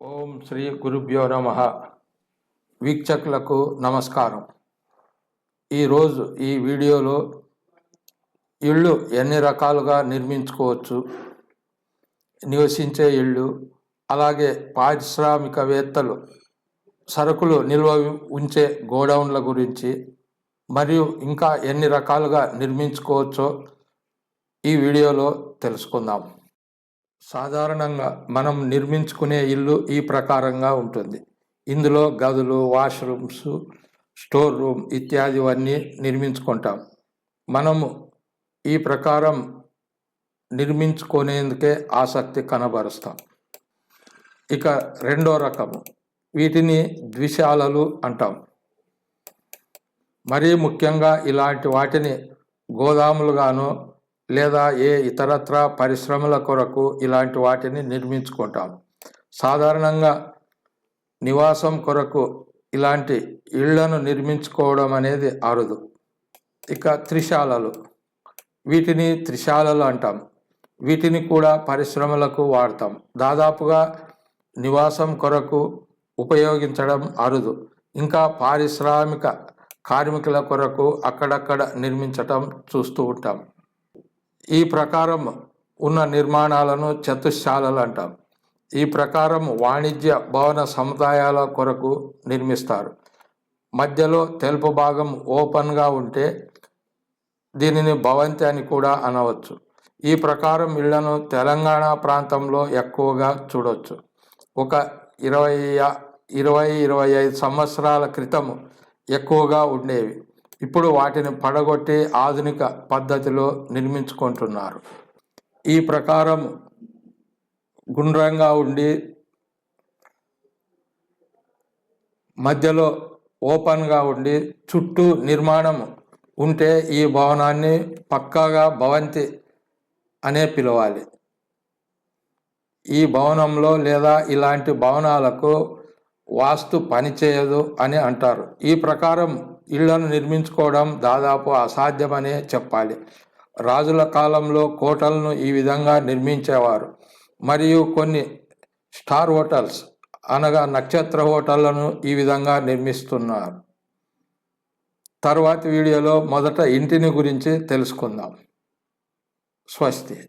ఓం శ్రీ గురుభ్యో నమ. వీక్షకులకు నమస్కారం. ఈరోజు ఈ వీడియోలో ఇళ్ళు ఎన్ని రకాలుగా నిర్మించుకోవచ్చు నివసించే ఇళ్ళు అలాగే పారిశ్రామికవేత్తలు సరుకులు నిల్వ ఉంచే గోడౌన్ల గురించి మరియు ఇంకా ఎన్ని రకాలుగా నిర్మించుకోవచ్చో ఈ వీడియోలో తెలుసుకుందాం. సాధారణంగా మనం నిర్మించుకునే ఇల్లు ఈ ప్రకారంగా ఉంటుంది. ఇందులో గదులు వాష్రూమ్స్ స్టోర్ రూమ్ ఇత్యాదివన్నీ నిర్మించుకుంటాం. మనము ఈ ప్రకారం నిర్మించుకునేందుకే ఆసక్తి కనబరుస్తాం. ఇక రెండో రకము వీటిని ద్విశాలలు అంటాం. మరీ ముఖ్యంగా ఇలాంటి వాటిని గోదాములుగాను లేదా ఏ ఇతరత్ర పరిశ్రమల కొరకు ఇలాంటి వాటిని నిర్మించుకుంటాం. సాధారణంగా నివాసం కొరకు ఇలాంటి ఇళ్ళను నిర్మించుకోవడం అనేది అరుదు. ఇక త్రిశాలలు. వీటిని త్రిశాలలు అంటాం. వీటిని కూడా పరిశ్రమలకు వాడతాం. దాదాపుగా నివాసం కొరకు ఉపయోగించడం అరుదు. ఇంకా పారిశ్రామిక కార్మికుల కొరకు అక్కడక్కడ నిర్మించటం చూస్తూ ఉంటాం. ఈ ప్రకారం ఉన్న నిర్మాణాలను చతుశాలలు అంటాం. ఈ ప్రకారం వాణిజ్య భవన సముదాయాల కొరకు నిర్మిస్తారు. మధ్యలో తెలుపు భాగం ఓపెన్గా ఉంటే దీనిని భవంతి అని కూడా అనవచ్చు. ఈ ప్రకారం ఇళ్ళను తెలంగాణ ప్రాంతంలో ఎక్కువగా చూడవచ్చు ఒక ఇరవై ఇరవై ఇరవై ఐదు సంవత్సరాల క్రితం ఎక్కువగా ఉండేవి. ఇప్పుడు వాటిని పడగొట్టి ఆధునిక పద్ధతిలో నిర్మించుకుంటున్నారు. ఈ ప్రకారం గుండ్రంగా ఉండి మధ్యలో ఓపెన్గా ఉండి చుట్టూ నిర్మాణం ఉంటే ఈ భవనాన్ని పక్కాగా భవంతి అనే పిలవాలి. ఈ భవనంలో లేదా ఇలాంటి భవనాలకు వాస్తు పనిచేయదు అని అంటారు. ఈ ప్రకారం ఇళ్ళను నిర్మించుకోవడం దాదాపు అసాధ్యమనే చెప్పాలి. రాజుల కాలంలో కోటలను ఈ విధంగా నిర్మించేవారు. మరియు కొన్ని స్టార్ హోటల్స్ అనగా నక్షత్ర హోటళ్ళను ఈ విధంగా నిర్మిస్తున్నారు. తర్వాతి వీడియోలో మొదట ఇంటిని గురించి తెలుసుకుందాం. స్వస్తి.